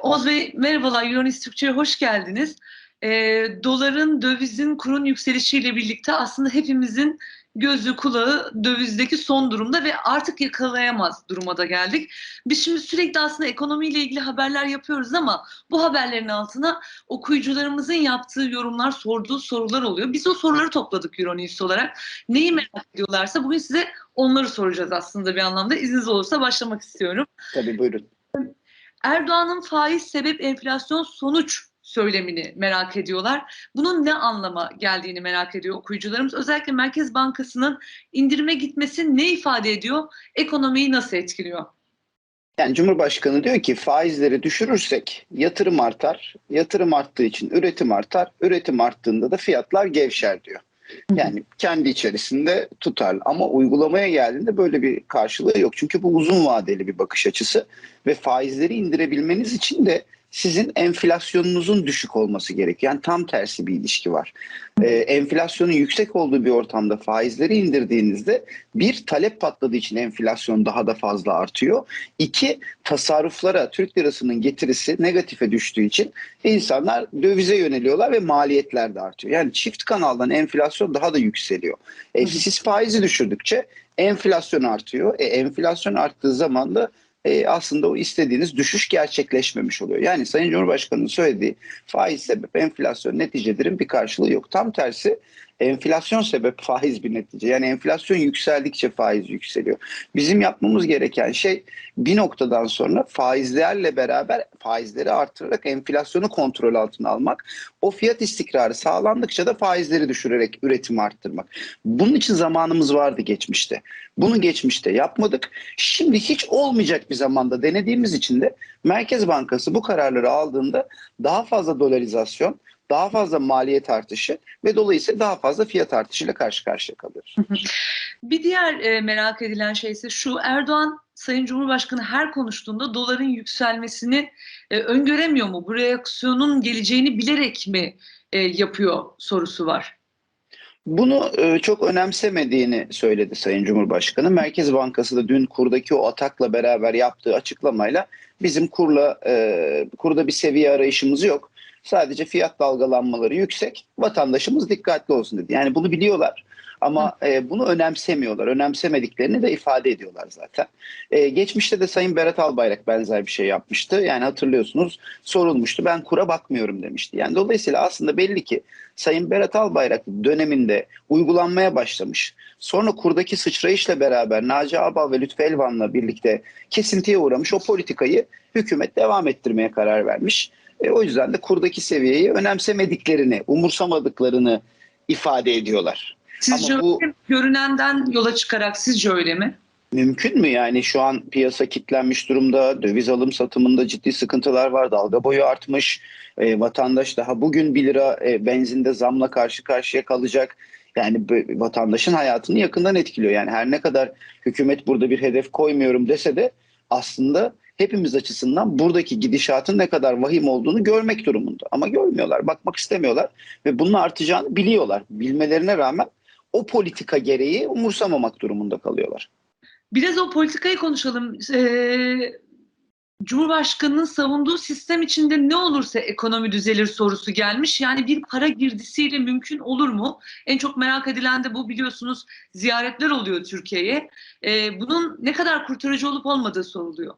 Oğuz Bey merhabalar, Euronews Türkçe'ye hoş geldiniz. E, doların, dövizin, kurun yükselişiyle birlikte aslında hepimizin gözü kulağı dövizdeki son durumda ve artık yakalayamaz duruma da geldik. Biz şimdi sürekli aslında ekonomiyle ilgili haberler yapıyoruz ama bu haberlerin altına okuyucularımızın yaptığı yorumlar, sorduğu sorular oluyor. Biz o soruları topladık Euronews olarak. Neyi merak ediyorlarsa bugün size onları soracağız aslında bir anlamda. İzniniz olursa başlamak istiyorum. Tabii buyurun. Erdoğan'ın faiz sebep enflasyon sonuç söylemini merak ediyorlar. Bunun ne anlama geldiğini merak ediyor okuyucularımız. Özellikle Merkez Bankası'nın indirime gitmesi ne ifade ediyor? Ekonomiyi nasıl etkiliyor? Yani Cumhurbaşkanı diyor ki faizleri düşürürsek yatırım artar. Yatırım arttığı için üretim artar. Üretim arttığında da fiyatlar gevşer diyor. Yani kendi içerisinde tutar ama uygulamaya geldiğinde böyle bir karşılığı yok. Çünkü bu uzun vadeli bir bakış açısı ve faizleri indirebilmeniz için de sizin enflasyonunuzun düşük olması gerekiyor. Yani tam tersi bir ilişki var. Ee, enflasyonun yüksek olduğu bir ortamda faizleri indirdiğinizde bir talep patladığı için enflasyon daha da fazla artıyor. İki tasarruflara Türk lirasının getirisi negatife düştüğü için insanlar dövize yöneliyorlar ve maliyetler de artıyor. Yani çift kanaldan enflasyon daha da yükseliyor. E, siz faizi düşürdükçe enflasyon artıyor. E, enflasyon arttığı zaman da e, aslında o istediğiniz düşüş gerçekleşmemiş oluyor. Yani Sayın Cumhurbaşkanı'nın söylediği faiz sebep enflasyon neticedirin bir karşılığı yok. Tam tersi enflasyon sebep faiz bir netice. Yani enflasyon yükseldikçe faiz yükseliyor. Bizim yapmamız gereken şey bir noktadan sonra faizlerle beraber faizleri artırarak enflasyonu kontrol altına almak. O fiyat istikrarı sağlandıkça da faizleri düşürerek üretimi arttırmak. Bunun için zamanımız vardı geçmişte. Bunu geçmişte yapmadık. Şimdi hiç olmayacak bir zamanda denediğimiz için de Merkez Bankası bu kararları aldığında daha fazla dolarizasyon, daha fazla maliyet artışı ve dolayısıyla daha fazla fiyat artışıyla karşı karşıya kalıyoruz. Bir diğer e, merak edilen şey ise şu Erdoğan Sayın Cumhurbaşkanı her konuştuğunda doların yükselmesini e, öngöremiyor mu? Bu reaksiyonun geleceğini bilerek mi e, yapıyor sorusu var. Bunu çok önemsemediğini söyledi Sayın Cumhurbaşkanı. Merkez Bankası da dün kurdaki o atakla beraber yaptığı açıklamayla bizim kurla kurda bir seviye arayışımız yok. Sadece fiyat dalgalanmaları yüksek. Vatandaşımız dikkatli olsun dedi. Yani bunu biliyorlar. Ama e, bunu önemsemiyorlar. Önemsemediklerini de ifade ediyorlar zaten. E, geçmişte de Sayın Berat Albayrak benzer bir şey yapmıştı. Yani hatırlıyorsunuz sorulmuştu. Ben kura bakmıyorum demişti. Yani dolayısıyla aslında belli ki Sayın Berat Albayrak döneminde uygulanmaya başlamış. Sonra kurdaki sıçrayışla beraber Naci Ağbal ve Lütfü Elvan'la birlikte kesintiye uğramış o politikayı hükümet devam ettirmeye karar vermiş. E, o yüzden de kurdaki seviyeyi önemsemediklerini, umursamadıklarını ifade ediyorlar. Sizce Ama bu- görünenden yola çıkarak sizce öyle mi? Mümkün mü yani şu an piyasa kitlenmiş durumda, döviz alım satımında ciddi sıkıntılar var, dalga boyu artmış, E, vatandaş daha bugün 1 lira e, benzinde zamla karşı karşıya kalacak. Yani vatandaşın hayatını yakından etkiliyor. Yani her ne kadar hükümet burada bir hedef koymuyorum dese de aslında hepimiz açısından buradaki gidişatın ne kadar vahim olduğunu görmek durumunda. Ama görmüyorlar, bakmak istemiyorlar ve bunun artacağını biliyorlar. Bilmelerine rağmen o politika gereği umursamamak durumunda kalıyorlar. Biraz o politikayı konuşalım. Ee, Cumhurbaşkanının savunduğu sistem içinde ne olursa ekonomi düzelir sorusu gelmiş. Yani bir para girdisiyle mümkün olur mu? En çok merak edilen de bu biliyorsunuz ziyaretler oluyor Türkiye'ye. Ee, bunun ne kadar kurtarıcı olup olmadığı soruluyor.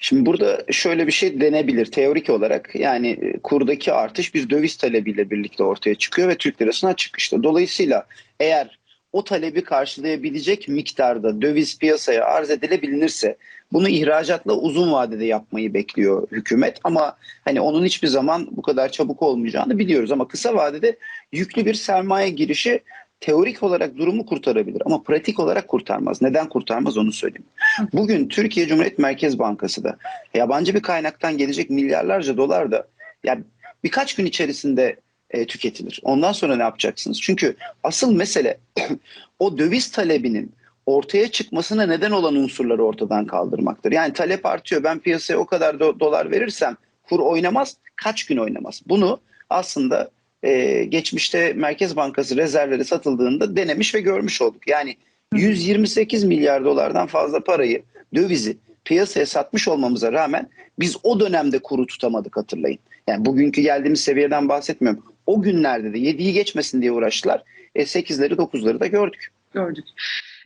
Şimdi burada şöyle bir şey denebilir teorik olarak. Yani e, kurdaki artış bir döviz talebiyle birlikte ortaya çıkıyor ve Türk lirasına çıkışta. Dolayısıyla eğer o talebi karşılayabilecek miktarda döviz piyasaya arz edilebilinirse bunu ihracatla uzun vadede yapmayı bekliyor hükümet ama hani onun hiçbir zaman bu kadar çabuk olmayacağını biliyoruz ama kısa vadede yüklü bir sermaye girişi teorik olarak durumu kurtarabilir ama pratik olarak kurtarmaz. Neden kurtarmaz onu söyleyeyim. Bugün Türkiye Cumhuriyet Merkez Bankası da yabancı bir kaynaktan gelecek milyarlarca dolar da ya birkaç gün içerisinde e, tüketilir. Ondan sonra ne yapacaksınız? Çünkü asıl mesele o döviz talebinin ortaya çıkmasına neden olan unsurları ortadan kaldırmaktır. Yani talep artıyor. Ben piyasaya o kadar do- dolar verirsem kur oynamaz. Kaç gün oynamaz? Bunu aslında e, geçmişte Merkez Bankası rezervleri satıldığında denemiş ve görmüş olduk. Yani 128 milyar dolardan fazla parayı, dövizi piyasaya satmış olmamıza rağmen biz o dönemde kuru tutamadık hatırlayın. Yani bugünkü geldiğimiz seviyeden bahsetmiyorum. O günlerde de 7'yi geçmesin diye uğraştılar. E 8'leri 9'ları da gördük. Gördük.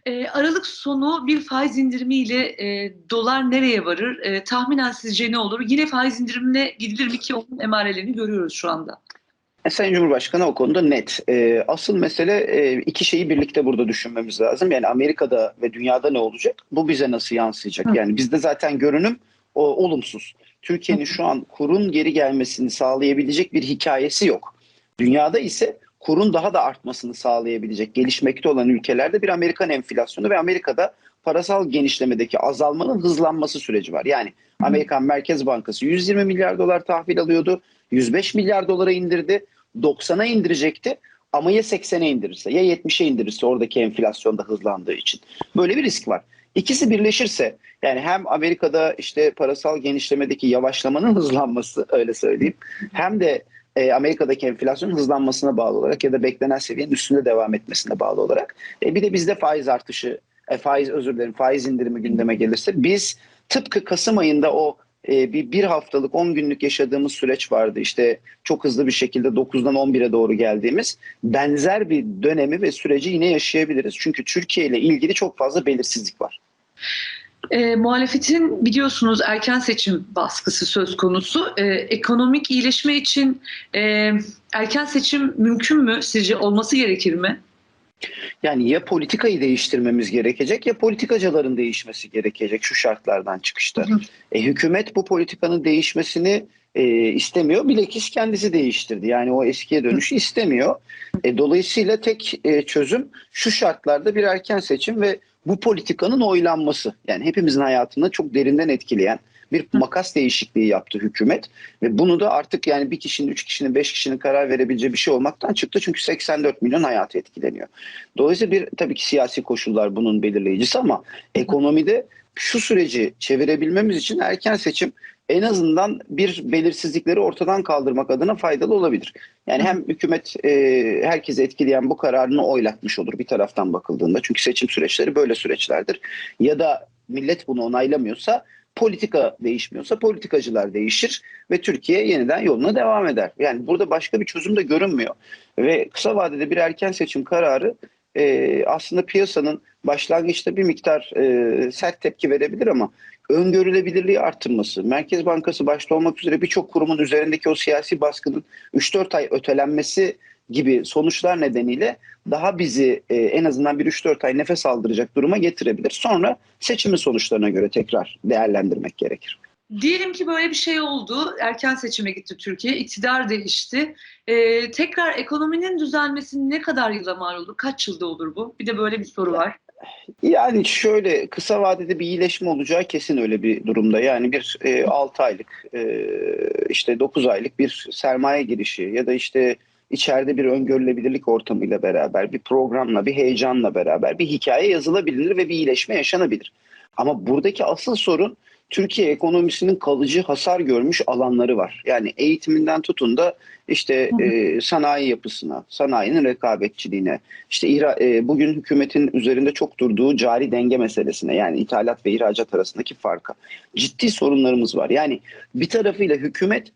E, Aralık sonu bir faiz indirimiyle e, dolar nereye varır? E, tahminen sizce ne olur? Yine faiz indirimine gidilir mi ki onun emarelerini görüyoruz şu anda. E, Sayın Cumhurbaşkanı o konuda net. E, asıl mesele e, iki şeyi birlikte burada düşünmemiz lazım. Yani Amerika'da ve dünyada ne olacak? Bu bize nasıl yansıyacak? Hı. Yani bizde zaten görünüm o, olumsuz. Türkiye'nin şu an kurun geri gelmesini sağlayabilecek bir hikayesi yok. Dünyada ise kurun daha da artmasını sağlayabilecek gelişmekte olan ülkelerde bir Amerikan enflasyonu ve Amerika'da parasal genişlemedeki azalmanın hızlanması süreci var. Yani Amerikan Merkez Bankası 120 milyar dolar tahvil alıyordu. 105 milyar dolara indirdi. 90'a indirecekti. Ama ya 80'e indirirse ya 70'e indirirse oradaki enflasyonda hızlandığı için. Böyle bir risk var. İkisi birleşirse yani hem Amerika'da işte parasal genişlemedeki yavaşlamanın hızlanması öyle söyleyeyim hem de e, Amerika'daki enflasyonun hızlanmasına bağlı olarak ya da beklenen seviyenin üstünde devam etmesine bağlı olarak e, bir de bizde faiz artışı e, faiz özür dilerim faiz indirimi gündeme gelirse biz tıpkı Kasım ayında o e, bir, bir haftalık 10 günlük yaşadığımız süreç vardı. İşte çok hızlı bir şekilde 9'dan 11'e doğru geldiğimiz benzer bir dönemi ve süreci yine yaşayabiliriz. Çünkü Türkiye ile ilgili çok fazla belirsizlik var. E, muhalefetin biliyorsunuz erken seçim baskısı söz konusu. E, ekonomik iyileşme için e, erken seçim mümkün mü? Sizce olması gerekir mi? Yani ya politikayı değiştirmemiz gerekecek ya politikacıların değişmesi gerekecek şu şartlardan çıkışta. Hı hı. E, hükümet bu politikanın değişmesini e, istemiyor. Bilakis kendisi değiştirdi. Yani o eskiye dönüşü istemiyor. E, dolayısıyla tek e, çözüm şu şartlarda bir erken seçim ve bu politikanın oylanması. Yani hepimizin hayatını çok derinden etkileyen bir makas değişikliği yaptı hükümet ve bunu da artık yani bir kişinin, üç kişinin, beş kişinin karar verebileceği bir şey olmaktan çıktı çünkü 84 milyon hayatı etkileniyor. Dolayısıyla bir tabii ki siyasi koşullar bunun belirleyicisi ama ekonomide şu süreci çevirebilmemiz için erken seçim en azından bir belirsizlikleri ortadan kaldırmak adına faydalı olabilir. Yani hem hükümet e, herkesi etkileyen bu kararını oylatmış olur bir taraftan bakıldığında. Çünkü seçim süreçleri böyle süreçlerdir. Ya da millet bunu onaylamıyorsa politika değişmiyorsa politikacılar değişir ve Türkiye yeniden yoluna devam eder. Yani burada başka bir çözüm de görünmüyor. Ve kısa vadede bir erken seçim kararı e, aslında piyasanın başlangıçta bir miktar e, sert tepki verebilir ama öngörülebilirliği arttırması, Merkez Bankası başta olmak üzere birçok kurumun üzerindeki o siyasi baskının 3-4 ay ötelenmesi gibi sonuçlar nedeniyle daha bizi e, en azından bir 3-4 ay nefes aldıracak duruma getirebilir. Sonra seçimin sonuçlarına göre tekrar değerlendirmek gerekir. Diyelim ki böyle bir şey oldu. Erken seçime gitti Türkiye. iktidar değişti. Ee, tekrar ekonominin düzelmesi ne kadar yıla mal olur? Kaç yılda olur bu? Bir de böyle bir soru var. Yani şöyle kısa vadede bir iyileşme olacağı kesin öyle bir durumda. Yani bir e, 6 aylık e, işte 9 aylık bir sermaye girişi ya da işte içeride bir öngörülebilirlik ortamıyla beraber bir programla bir heyecanla beraber bir hikaye yazılabilir ve bir iyileşme yaşanabilir. Ama buradaki asıl sorun Türkiye ekonomisinin kalıcı hasar görmüş alanları var. Yani eğitiminden tutun da işte Hı hı. e, sanayi yapısına, sanayinin rekabetçiliğine, işte ihra- e, bugün hükümetin üzerinde çok durduğu cari denge meselesine yani ithalat ve ihracat arasındaki farka ciddi sorunlarımız var. Yani bir tarafıyla hükümet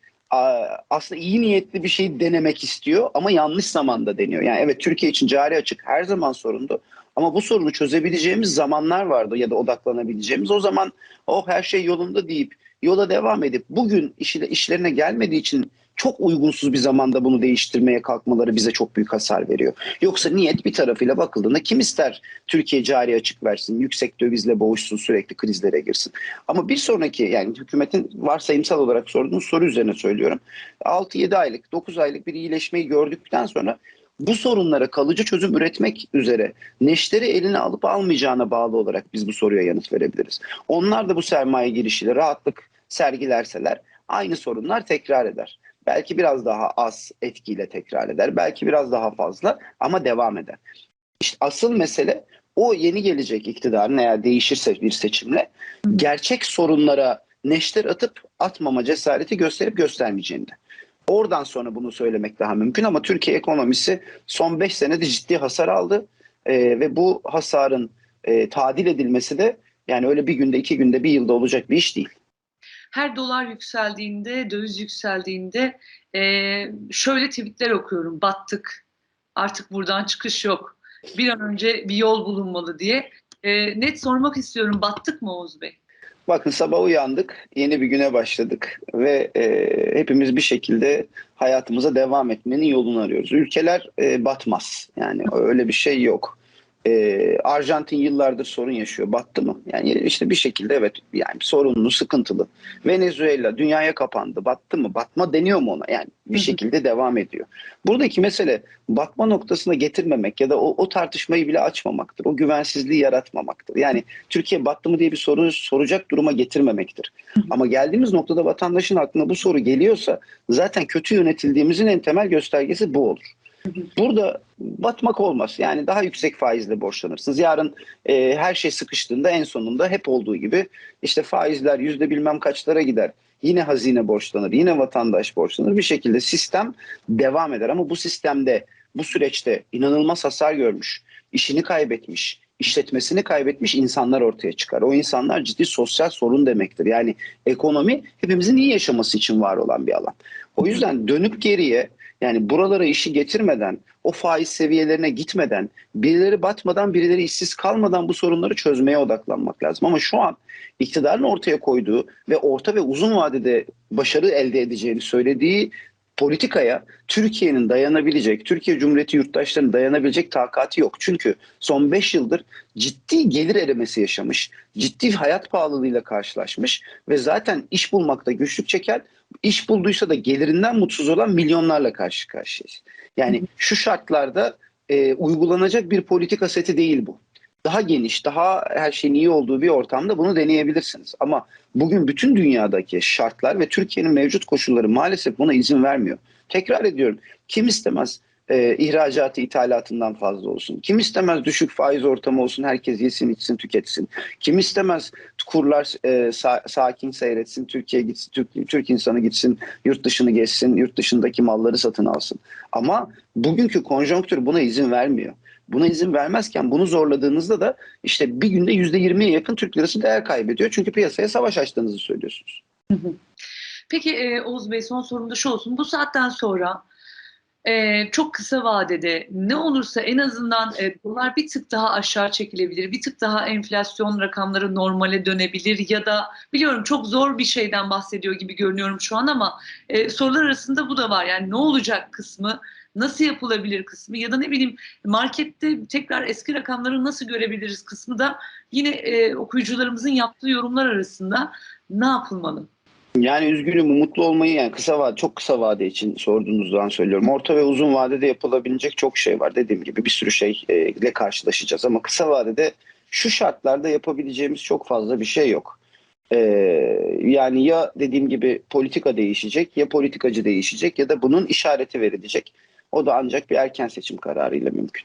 aslında iyi niyetli bir şey denemek istiyor ama yanlış zamanda deniyor. Yani evet Türkiye için cari açık her zaman sorundu ama bu sorunu çözebileceğimiz zamanlar vardı ya da odaklanabileceğimiz. O zaman oh her şey yolunda deyip yola devam edip bugün işi, işlerine gelmediği için çok uygunsuz bir zamanda bunu değiştirmeye kalkmaları bize çok büyük hasar veriyor. Yoksa niyet bir tarafıyla bakıldığında kim ister Türkiye cari açık versin, yüksek dövizle boğuşsun, sürekli krizlere girsin. Ama bir sonraki yani hükümetin varsayımsal olarak sorduğunuz soru üzerine söylüyorum. 6-7 aylık, 9 aylık bir iyileşmeyi gördükten sonra bu sorunlara kalıcı çözüm üretmek üzere neşteri eline alıp almayacağına bağlı olarak biz bu soruya yanıt verebiliriz. Onlar da bu sermaye girişiyle rahatlık sergilerseler aynı sorunlar tekrar eder. Belki biraz daha az etkiyle tekrar eder, belki biraz daha fazla ama devam eder. İşte asıl mesele o yeni gelecek iktidarın eğer değişirse bir seçimle gerçek sorunlara neşter atıp atmama cesareti gösterip göstermeyeceğinde. Oradan sonra bunu söylemek daha mümkün ama Türkiye ekonomisi son 5 senede ciddi hasar aldı Ee, ve bu hasarın e, tadil edilmesi de Yani öyle bir günde, iki günde, bir yılda olacak bir iş değil. Her dolar yükseldiğinde, döviz yükseldiğinde e, şöyle tweetler okuyorum. Battık. Artık buradan çıkış yok. Bir an önce bir yol bulunmalı diye. E, net sormak istiyorum. Battık mı Oğuz Bey? Bakın sabah uyandık, yeni bir güne başladık ve e, hepimiz bir şekilde hayatımıza devam etmenin yolunu arıyoruz. Ülkeler e, batmaz. Yani öyle bir şey yok. E, Arjantin yıllardır sorun yaşıyor. Battı mı? Yani işte bir şekilde evet yani sorunlu, sıkıntılı. Venezuela dünyaya kapandı. Battı mı? Batma deniyor mu ona? Yani bir şekilde devam ediyor. Buradaki mesele batma noktasına getirmemek ya da o, o tartışmayı bile açmamaktır. O güvensizliği yaratmamaktır. Yani Türkiye battı mı diye bir soru soracak duruma getirmemektir. Ama geldiğimiz noktada vatandaşın aklına bu soru geliyorsa zaten kötü yönetildiğimizin en temel göstergesi bu olur. Burada batmak olmaz. Yani daha yüksek faizle borçlanırsınız. Yarın e, her şey sıkıştığında en sonunda hep olduğu gibi işte faizler yüzde bilmem kaçlara gider. Yine hazine borçlanır, yine vatandaş borçlanır. Bir şekilde sistem devam eder. Ama bu sistemde, bu süreçte inanılmaz hasar görmüş, işini kaybetmiş, işletmesini kaybetmiş insanlar ortaya çıkar. O insanlar ciddi sosyal sorun demektir. Yani ekonomi hepimizin iyi yaşaması için var olan bir alan. O yüzden dönüp geriye yani buralara işi getirmeden, o faiz seviyelerine gitmeden, birileri batmadan, birileri işsiz kalmadan bu sorunları çözmeye odaklanmak lazım. Ama şu an iktidarın ortaya koyduğu ve orta ve uzun vadede başarı elde edeceğini söylediği politikaya Türkiye'nin dayanabilecek, Türkiye Cumhuriyeti yurttaşlarının dayanabilecek takati yok. Çünkü son 5 yıldır ciddi gelir erimesi yaşamış, ciddi hayat pahalılığıyla karşılaşmış ve zaten iş bulmakta güçlük çeken, iş bulduysa da gelirinden mutsuz olan milyonlarla karşı karşıyayız. Yani şu şartlarda e, uygulanacak bir politika seti değil bu. Daha geniş, daha her şeyin iyi olduğu bir ortamda bunu deneyebilirsiniz. Ama bugün bütün dünyadaki şartlar ve Türkiye'nin mevcut koşulları maalesef buna izin vermiyor. Tekrar ediyorum, kim istemez e, ihracatı ithalatından fazla olsun? Kim istemez düşük faiz ortamı olsun, herkes yesin, içsin, tüketsin? Kim istemez kurlar e, sa- sakin seyretsin, Türkiye gitsin, Türk, Türk insanı gitsin, yurt dışını geçsin, yurt dışındaki malları satın alsın? Ama bugünkü konjonktür buna izin vermiyor. Buna izin vermezken bunu zorladığınızda da işte bir günde yüzde yirmiye yakın Türk lirası değer kaybediyor. Çünkü piyasaya savaş açtığınızı söylüyorsunuz. Peki e, Oğuz Bey son sorum da şu olsun. Bu saatten sonra e, çok kısa vadede ne olursa en azından e, dolar bir tık daha aşağı çekilebilir. Bir tık daha enflasyon rakamları normale dönebilir ya da biliyorum çok zor bir şeyden bahsediyor gibi görünüyorum şu an ama e, sorular arasında bu da var. Yani ne olacak kısmı, nasıl yapılabilir kısmı ya da ne bileyim markette tekrar eski rakamları nasıl görebiliriz kısmı da yine e, okuyucularımızın yaptığı yorumlar arasında ne yapılmalı? Yani üzgünüm umutlu olmayı yani kısa vade çok kısa vade için sorduğunuzdan söylüyorum. Orta ve uzun vadede yapılabilecek çok şey var. Dediğim gibi bir sürü şeyle karşılaşacağız ama kısa vadede şu şartlarda yapabileceğimiz çok fazla bir şey yok. Ee, yani ya dediğim gibi politika değişecek ya politikacı değişecek ya da bunun işareti verilecek. O da ancak bir erken seçim kararıyla mümkün.